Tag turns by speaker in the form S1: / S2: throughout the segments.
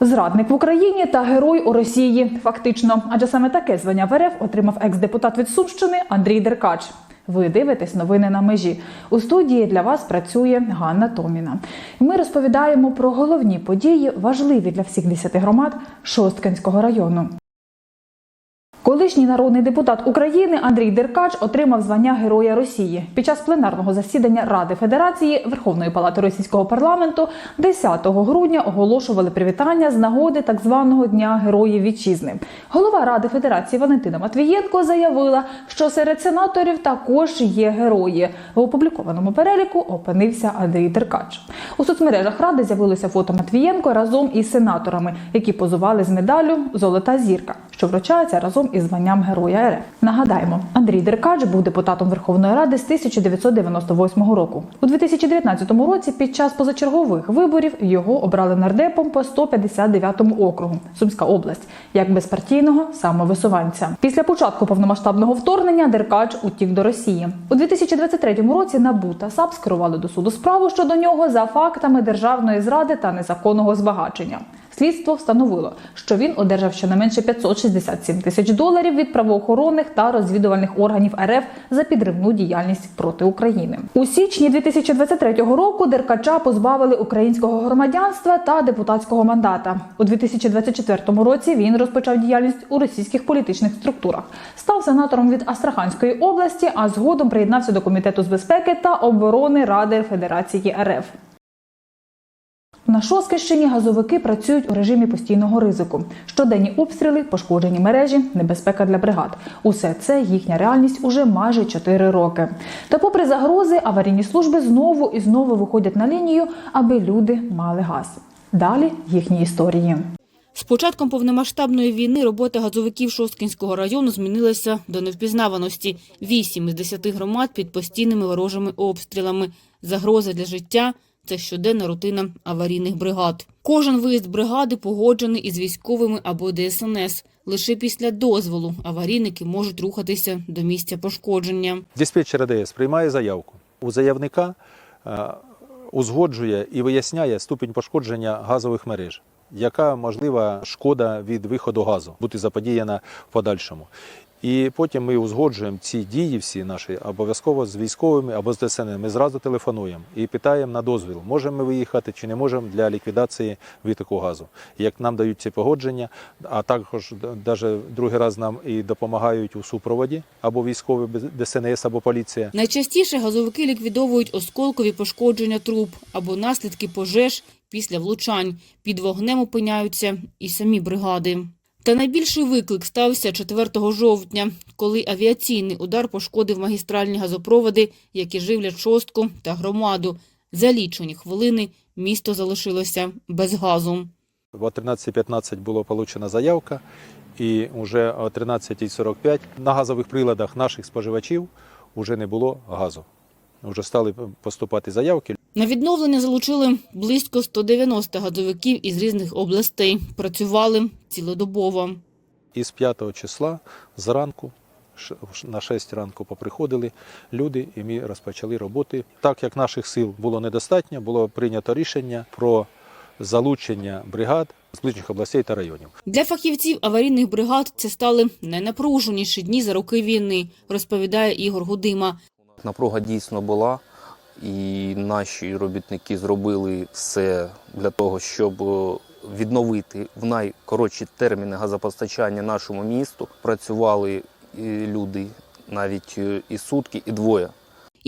S1: Зрадник в Україні та герой у Росії. Фактично, адже саме таке звання в РФ отримав екс-депутат від Сумщини Андрій Деркач. Ви дивитесь новини на межі. У студії для вас працює Ганна Томіна. Ми розповідаємо про головні події, важливі для всіх десяти громад Шосткинського району. Колишній народний депутат України Андрій Деркач отримав звання Героя Росії під час пленарного засідання Ради Федерації Верховної Палати Російського парламенту 10 грудня оголошували привітання з нагоди так званого Дня Героїв Вітчизни. Голова Ради Федерації Валентина Матвієнко заявила, що серед сенаторів також є герої. В опублікованому переліку опинився Андрій Деркач. У соцмережах ради з'явилося фото Матвієнко разом із сенаторами, які позували з медаллю Золота зірка, що вручається разом із званням Героя РФ. Нагадаємо, Андрій Деркач був депутатом Верховної Ради з 1998 року. У 2019 році під час позачергових виборів його обрали нардепом по 159 округу Сумська область як безпартійного самовисуванця. Після початку повномасштабного вторгнення Деркач утік до Росії. У 2023 році НАБУ та САП скерували до суду справу щодо нього за фактами державної зради та незаконного збагачення. Слідство встановило, що він одержав щонайменше 567 тисяч доларів від правоохоронних та розвідувальних органів РФ за підривну діяльність проти України. У січні 2023 року Деркача позбавили українського громадянства та депутатського мандата. У 2024 році він розпочав діяльність у російських політичних структурах, став сенатором від Астраханської області, а згодом приєднався до комітету з безпеки та оборони Ради Федерації РФ. На Шоскищині газовики працюють у режимі постійного ризику. Щоденні обстріли, пошкоджені мережі, небезпека для бригад. Усе це їхня реальність уже майже 4 роки. Та, попри загрози, аварійні служби знову і знову виходять на лінію, аби люди мали газ. Далі їхні історії.
S2: З початком повномасштабної війни робота газовиків Шосткінського району змінилася до невпізнаваності. Вісім із десяти громад під постійними ворожими обстрілами. Загроза для життя – це щоденна рутина аварійних бригад. Кожен виїзд бригади погоджений із військовими або ДСНС. Лише після дозволу аварійники можуть рухатися до місця пошкодження.
S3: Диспетчер АДС приймає заявку. У заявника е, узгоджує і виясняє ступінь пошкодження газових мереж, яка можлива шкода від виходу газу бути заподіяна в подальшому. І потім ми узгоджуємо ці дії всі наші обов'язково з військовими або з ДСН. Ми зразу телефонуємо і питаємо на дозвіл, можемо ми виїхати чи не можемо для ліквідації витоку газу. Як нам дають ці погодження, а також навіть другий раз нам і допомагають у супроводі або військові ДСНС або поліція.
S2: Найчастіше газовики ліквідовують осколкові пошкодження труб або наслідки пожеж після влучань. Під вогнем опиняються і самі бригади. Та найбільший виклик стався 4 жовтня, коли авіаційний удар пошкодив магістральні газопроводи, які живлять шостку та громаду. За лічені хвилини місто залишилося без газу.
S3: В 13.15 була получена заявка, і вже о 13.45 на газових приладах наших споживачів вже не було газу. Вже стали поступати заявки.
S2: На відновлення залучили близько 190 газовиків із різних областей. Працювали цілодобово.
S3: І з 5 числа зранку на 6 ранку поприходили люди, і ми розпочали роботи. Так як наших сил було недостатньо, було прийнято рішення про залучення бригад з ближніх областей та районів.
S2: Для фахівців аварійних бригад це стали найнапруженіші дні за роки війни, розповідає Ігор Гудима.
S4: Напруга дійсно була, і наші робітники зробили все для того, щоб е, відновити в найкоротші терміни газопостачання нашому місту. Працювали е, люди навіть е, і сутки, і двоє.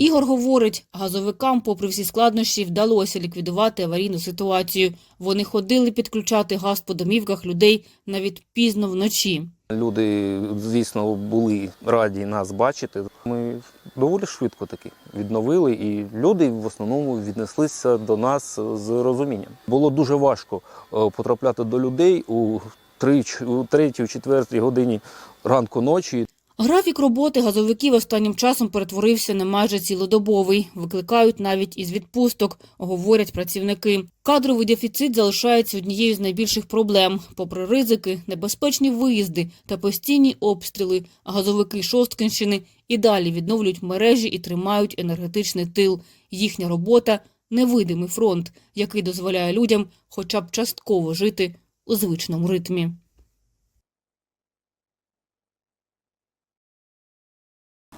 S2: Ігор говорить, газовикам, попри всі складнощі, вдалося ліквідувати аварійну ситуацію. Вони ходили підключати газ по домівках людей навіть пізно вночі.
S4: Люди, звісно, були раді нас бачити. Ми доволі швидко таки відновили, і люди в основному віднеслися до нас з розумінням. Було дуже важко е, потрапляти до людей у 3, у 3-4 годині ранку ночі.
S2: Графік роботи газовиків останнім часом перетворився на майже цілодобовий. Викликають навіть із відпусток, говорять працівники. Кадровий дефіцит залишається однією з найбільших проблем. Попри ризики, небезпечні виїзди та постійні обстріли, газовики Шосткинщини і далі відновлюють мережі і тримають енергетичний тил. Їхня робота невидимий фронт, який дозволяє людям хоча б частково жити у звичному ритмі.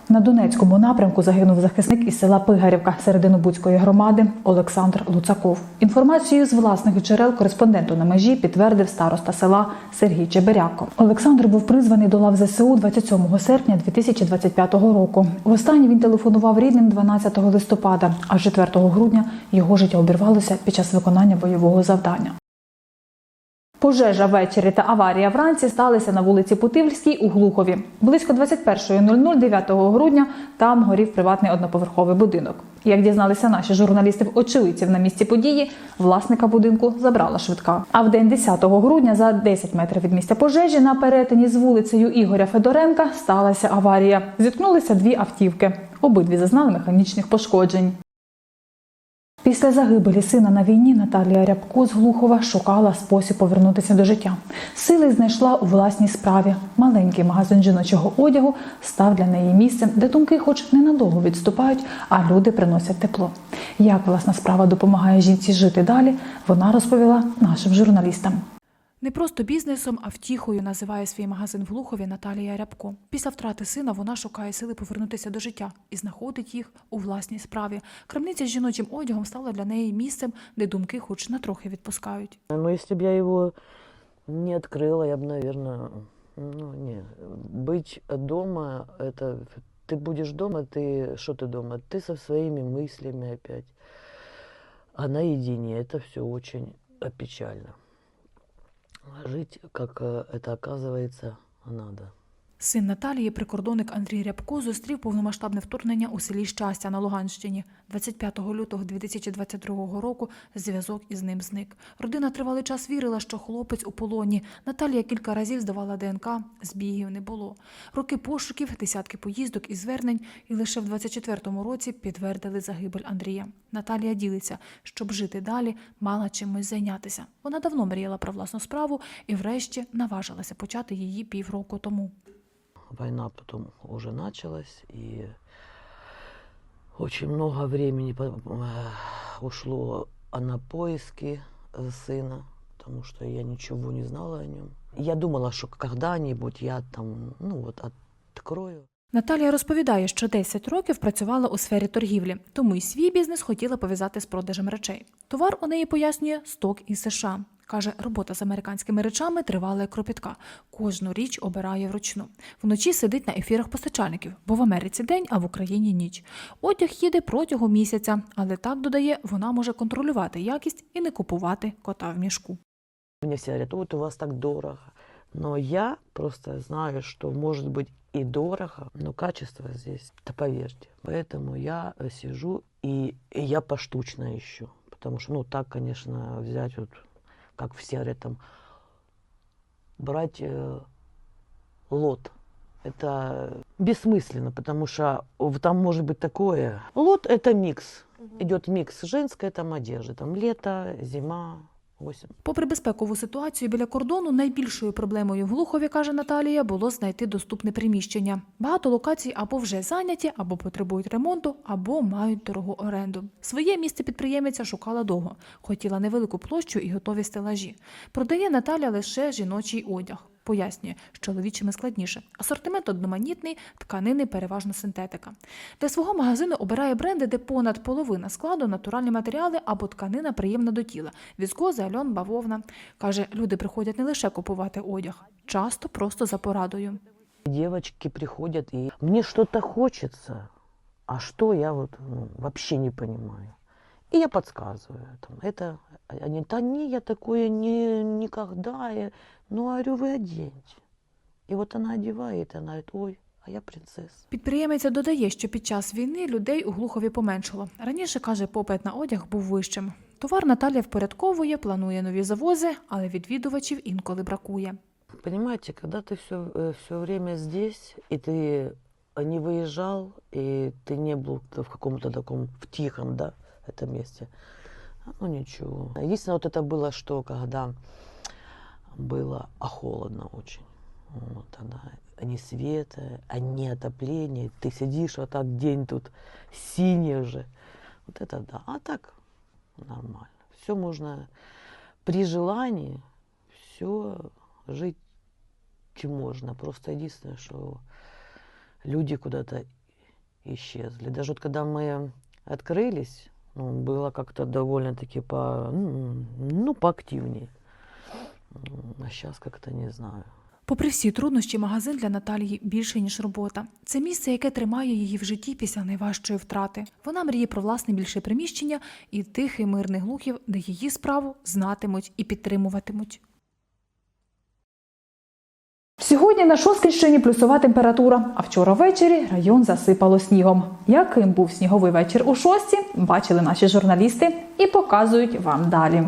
S5: На Донецькому напрямку загинув захисник із села Пигарівка Серединобудської громади Олександр Луцаков. Інформацію з власних джерел кореспонденту на межі підтвердив староста села Сергій Чебиряко. Олександр був призваний до лав ЗСУ 27 серпня 2025 року. Востаннє він телефонував рідним 12 листопада, а 4 грудня його життя обірвалося під час виконання бойового завдання. Пожежа ввечері та аварія вранці сталися на вулиці Путивльській у Глухові. Близько 21.00 9 грудня там горів приватний одноповерховий будинок. Як дізналися наші журналісти в очевидців на місці події, власника будинку забрала швидка. А в день 10 грудня, за 10 метрів від місця пожежі, на перетині з вулицею Ігоря Федоренка сталася аварія. Зіткнулися дві автівки. Обидві зазнали механічних пошкоджень. Після загибелі сина на війні Наталія Рябко з Глухова шукала спосіб повернутися до життя. Сили знайшла у власній справі. Маленький магазин жіночого одягу став для неї місцем, де думки, хоч ненадовго відступають, а люди приносять тепло. Як власна справа допомагає жінці жити далі, вона розповіла нашим журналістам.
S1: Не просто бізнесом, а втіхою називає свій магазин в Глухові Наталія Рябко. Після втрати сина вона шукає сили повернутися до життя і знаходить їх у власній справі. Крамниця з жіночим одягом стала для неї місцем, де думки хоч на трохи відпускають.
S6: Но если бы я его не открыла, я бы, наверное, ну, не. Быть дома, это ты будешь дома, ты что ты дома? Ты со своими мыслями опять. А наедине это все очень э, печально. А Жить, как э, это оказывается, надо.
S1: Син Наталії, прикордонник Андрій Рябко, зустрів повномасштабне вторгнення у селі Щастя на Луганщині. 25 лютого 2022 року зв'язок із ним зник. Родина тривалий час вірила, що хлопець у полоні. Наталія кілька разів здавала ДНК, збігів не було. Роки пошуків, десятки поїздок і звернень, і лише в 24-му році підтвердили загибель Андрія. Наталія ділиться, щоб жити далі, мала чимось зайнятися. Вона давно мріяла про власну справу і, врешті, наважилася почати її півроку тому
S6: Война потом уже началась, и очень много времени по- э, ушло на поиски э, сына, потому что я ничего не знала о нем. Я думала, что когда-нибудь я там, ну вот, открою.
S1: Наталія розповідає, що 10 років працювала у сфері торгівлі, тому й свій бізнес хотіла пов'язати з продажем речей. Товар у неї пояснює сток із США. Каже, робота з американськими речами тривала як кропітка. Кожну річ обирає вручну. Вночі сидить на ефірах постачальників, бо в Америці день, а в Україні ніч. Одяг їде протягом місяця, але так додає, вона може контролювати якість і не купувати кота в мішку.
S6: Мне все говорят, вот у вас так дорого. Но я просто знаю, что может быть и дорого, но качество здесь, да поверьте. Поэтому я э, сижу и, и я поштучно ищу. Потому что, ну, так, конечно, взять вот, как все говорят, там, брать э, лот. Это бессмысленно, потому что в- там может быть такое. Лот – это микс. Идет микс женской там одежды. Там лето, зима, осень.
S1: Попри безпекову ситуацію біля кордону, найбільшою проблемою в Глухові, каже Наталія, було знайти доступне приміщення. Багато локацій або вже зайняті, або потребують ремонту, або мають дорогу оренду. Своє місце підприємиця шукала довго, хотіла невелику площу і готові стелажі. Продає Наталя лише жіночий одяг. Пояснює, з чоловічими складніше. Асортимент одноманітний, тканини переважно синтетика. Для свого магазину обирає бренди, де понад половина складу натуральні матеріали або тканина приємна до тіла. Віскоза, альон, бавовна. Каже, люди приходять не лише купувати одяг, часто просто за порадою.
S6: Девочки приходят, и мне что-то хочется, а что я вот ну, вообще не понимаю. И я подсказываю. Там, это, они, да не, я такое не, никогда. Я, ну, говорю, вы оденьте. И вот она одевает, и она говорит, ой, а я принцесса.
S1: Підприємиця додає, що під час війни людей у Глухові поменшало. Раніше, каже, попит на одяг був вищим. Товар Наталія впорядковує, планує нові завози, але відвідувачів інколи бракує.
S6: Понимаете, когда ты все, все время здесь, и ты не выезжал, и ты не был в каком-то таком, в тихом, да, этом месте, ну ничего. Единственное, вот это было, что когда было а холодно очень. Вот тогда ни света, а ни отопления. Ты сидишь, вот так день тут синий уже. Вот это да. А так нормально. Все можно при желании, все, жить можно. Просто единственное, что люди куда-то исчезли. Даже вот когда мы открылись, было как-то довольно-таки по, ну, ну, поактивнее. А сейчас как-то не знаю.
S7: Попри всі труднощі, магазин для Наталії більше ніж робота. Це місце, яке тримає її в житті після найважчої втрати. Вона мріє про власне більше приміщення і тихий мирний глухів, де її справу знатимуть і підтримуватимуть.
S1: Сьогодні на Шоскінщині плюсова температура, а вчора ввечері район засипало снігом. Яким був сніговий вечір у шості, бачили наші журналісти і показують вам далі.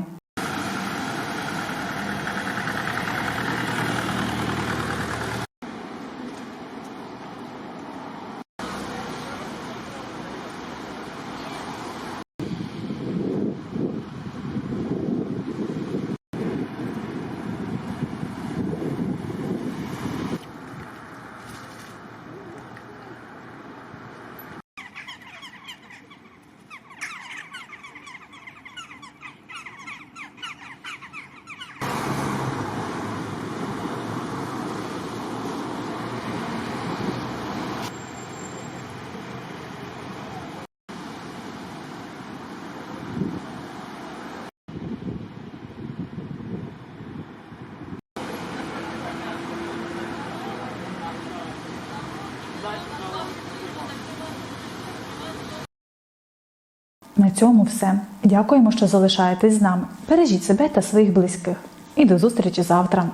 S1: На цьому все. Дякуємо, що залишаєтесь з нами. Бережіть себе та своїх близьких. І до зустрічі завтра.